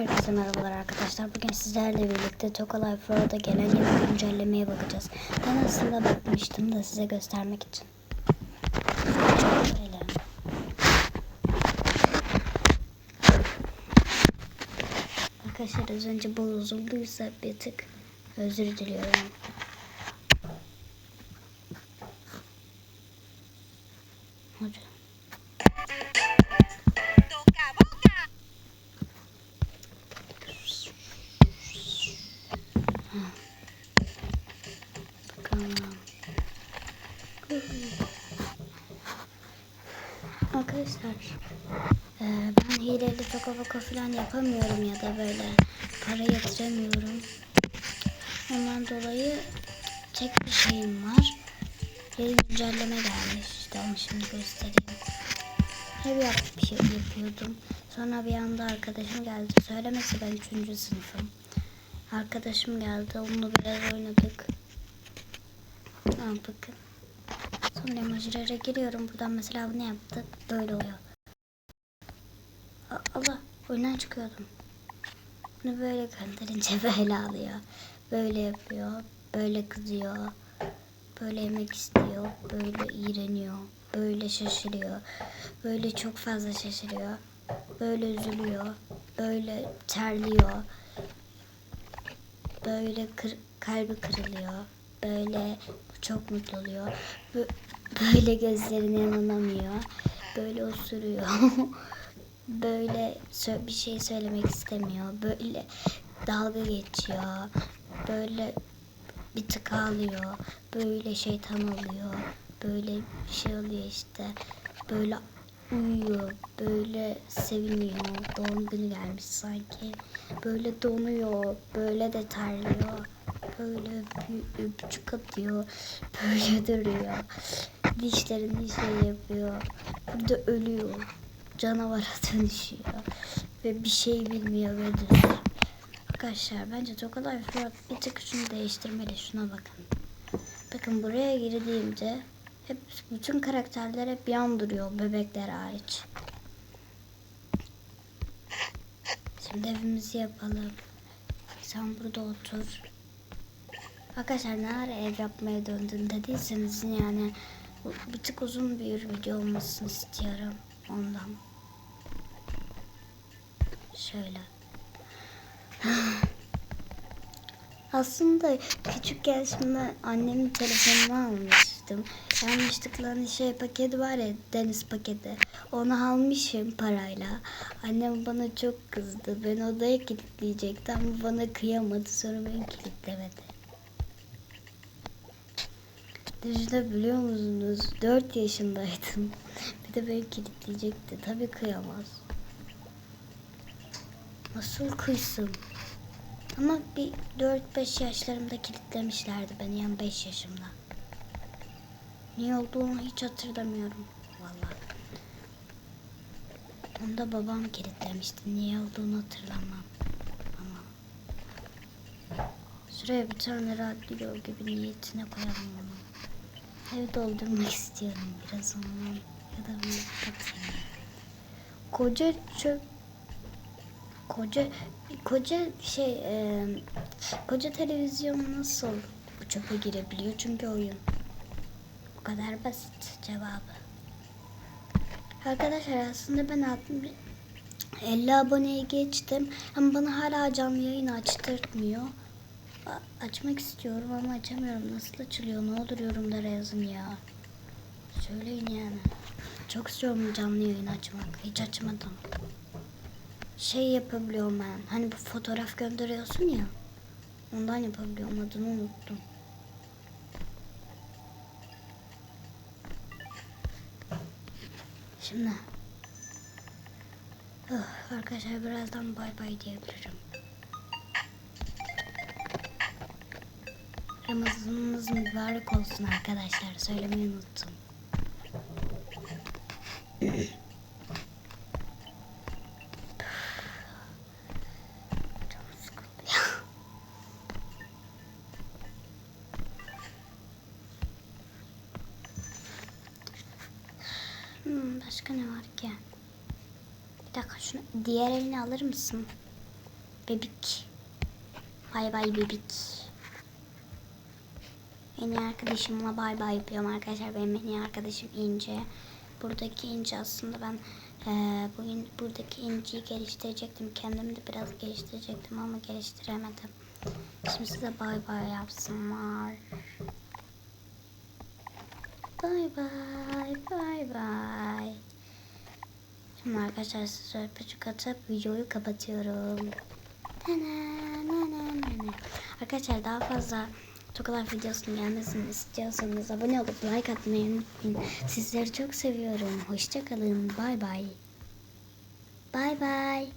Herkese merhabalar arkadaşlar. Bugün sizlerle birlikte Toka Life World'a gelen yeni güncellemeye bakacağız. Ben aslında bakmıştım da size göstermek için. Şöyle. Arkadaşlar az önce bozulduysa bir tık özür diliyorum. Hadi. Bakalım. Arkadaşlar eee, ben hileli toka boka falan yapamıyorum ya da böyle para yatıramıyorum. Ondan dolayı tek bir şeyim var. Yeni güncelleme gelmiş. İşte onu şimdi göstereyim. Hep yap bir şey yapıyordum. Sonra bir anda arkadaşım geldi. Söylemesi ben 3. sınıfım. Arkadaşım geldi. Onunla biraz oynadık. Aa, bakın. Sonra emojilere giriyorum. Buradan mesela bunu yaptık. Böyle oluyor. Allah oyundan çıkıyordum. Bunu böyle gönderince böyle alıyor. Böyle yapıyor. Böyle kızıyor. Böyle yemek istiyor. Böyle iğreniyor. Böyle şaşırıyor. Böyle çok fazla şaşırıyor. Böyle üzülüyor. Böyle terliyor. Böyle kır, kalbi kırılıyor. Böyle çok mutlu oluyor. Bö- Böyle gözlerine inanamıyor. Böyle osuruyor. Böyle bir şey söylemek istemiyor. Böyle dalga geçiyor. Böyle bir tık ağlıyor. Böyle şeytan oluyor. Böyle bir şey oluyor işte. Böyle uyuyor. Böyle seviniyor. Doğum günü gelmiş sanki. Böyle donuyor. Böyle de terliyor. Böyle öpü- öpücük atıyor. Böyle duruyor. Dişlerini şey yapıyor. Burada ölüyor. Canavara dönüşüyor. Ve bir şey bilmiyor ve düz. Arkadaşlar bence Life World bir tık şunu değiştirmeli. Şuna bakın. Bakın buraya girdiğimde hep bütün karakterler hep yan duruyor bebekler hariç. Şimdi evimizi yapalım. Sen burada otur. Arkadaşlar ne ara ev yapmaya döndün dediyseniz yani bir tık uzun bir video olmasını istiyorum ondan. Şöyle. Aslında küçükken şimdi annemin telefonunu almıştım. Yanlışlıkla şey paketi var ya deniz paketi. Onu almışım parayla. Annem bana çok kızdı. Ben odaya kilitleyecektim ama bana kıyamadı. Sonra beni kilitlemedi. Düşünebiliyor musunuz? 4 yaşındaydım. Bir de beni kilitleyecekti. Tabii kıyamaz. Nasıl kıysın? Ama bir 4-5 yaşlarımda kilitlemişlerdi beni yani 5 yaşımda. Niye olduğunu hiç hatırlamıyorum vallahi. Onda babam kilitlemişti. Niye olduğunu hatırlamam. Ama şuraya bir tane radyo gibi niyetine koyalım onu. Ev doldurmak istiyorum biraz ondan. Ya da bir. Koca çöp koca koca şey e, koca televizyon nasıl bu çöpe girebiliyor? Çünkü oyun. Bu kadar basit cevabı. Arkadaşlar aslında ben 60 50 aboneye geçtim ama bana hala canlı yayın açtırtmıyor. Açmak istiyorum ama açamıyorum. Nasıl açılıyor? Ne olur yorumlara yazın ya. Söyleyin yani. Çok istiyorum canlı yayın açmak. Hiç açmadım şey yapabiliyorum ben. Hani bu fotoğraf gönderiyorsun ya. Ondan yapabiliyorum. Adını unuttum. Şimdi. Oh, arkadaşlar birazdan bay bay diyebilirim. Ramazanımız mübarek olsun arkadaşlar. Söylemeyi unuttum. başka ne var ki? Bir dakika şunu diğer elini alır mısın? Bebik. Bay bay bebik. En iyi arkadaşımla bay bay yapıyorum arkadaşlar. Benim en iyi arkadaşım İnce. Buradaki İnce aslında ben eee, bugün buradaki İnci'yi geliştirecektim. Kendimi de biraz geliştirecektim ama geliştiremedim. Şimdi size bay bay yapsınlar. Bay bay bay bay. Şimdi arkadaşlar size öpücük atıp videoyu kapatıyorum. Arkadaşlar daha fazla Tokalar videosunun gelmesini istiyorsanız abone olup like atmayı unutmayın. Sizleri çok seviyorum. Hoşçakalın. Bay bay. Bay bay.